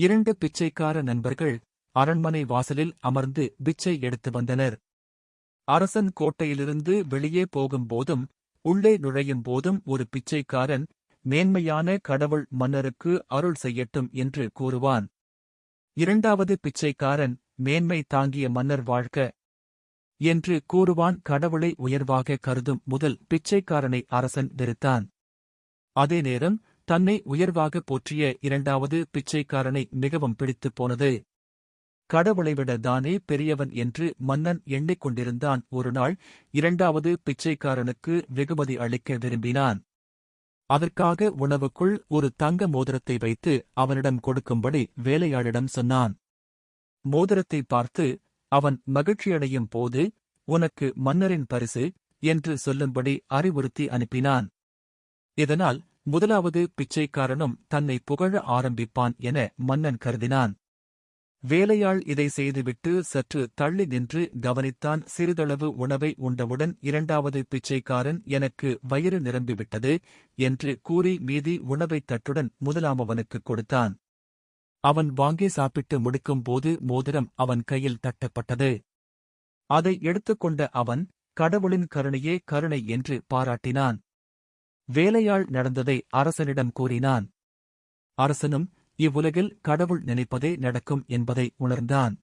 இரண்டு பிச்சைக்கார நண்பர்கள் அரண்மனை வாசலில் அமர்ந்து பிச்சை எடுத்து வந்தனர். அரசன் கோட்டையிலிருந்து வெளியே போகும்போதும் உள்ளே நுழையும் போதும் ஒரு பிச்சைக்காரன் மேன்மையான கடவுள் மன்னருக்கு அருள் செய்யட்டும் என்று கூறுவான். இரண்டாவது பிச்சைக்காரன் மேன்மை தாங்கிய மன்னர் வாழ்க என்று கூறுவான். கடவுளை உயர்வாக கருதும் முதல் பிச்சைக்காரனை அரசன் வெறுத்தான். அதே நேரம் தன்னை உயர்வாக போற்றிய இரண்டாவது பிச்சைக்காரனை மிகவும் பிடித்துப் போனது. கடவுளை விட தானே பெரியவன் என்று மன்னன் எண்ணிக்கொண்டிருந்தான் ஒருநாள் இரண்டாவது பிச்சைக்காரனுக்கு வெகுமதி அளிக்க விரும்பினான். அதற்காக உணவுக்குள் ஒரு தங்க மோதிரத்தை வைத்து அவனிடம் கொடுக்கும்படி வேலையாளிடம் சொன்னான். மோதிரத்தை பார்த்து அவன் மகிழ்ச்சியடையும் போது உனக்கு மன்னரின் பரிசு என்று சொல்லும்படி அறிவுறுத்தி அனுப்பினான். இதனால் முதலாவது பிச்சைக்காரனும் தன்னை புகழ ஆரம்பிப்பான் என மன்னன் கருதினான். வேலையாள் இதை செய்துவிட்டு சற்று தள்ளி நின்று கவனித்தான் சிறிதளவு உணவை உண்டவுடன் இரண்டாவது பிச்சைக்காரன் எனக்கு வயிறு நிரம்பிவிட்டது என்று கூறி மீதி உணவைத் தட்டுடன் முதலாமவனுக்குக் கொடுத்தான். அவன் வாங்கி சாப்பிட்டு முடிக்கும்போது மோதிரம் அவன் கையில் தட்டப்பட்டது. அதை எடுத்துக்கொண்ட அவன் கடவுளின் கருணையே கருணை என்று பாராட்டினான். வேலையாள் நடந்ததை அரசனிடம் கூறினான். அரசனும் இவ்வுலகில் கடவுள் நினைப்பதே நடக்கும் என்பதை உணர்ந்தான்.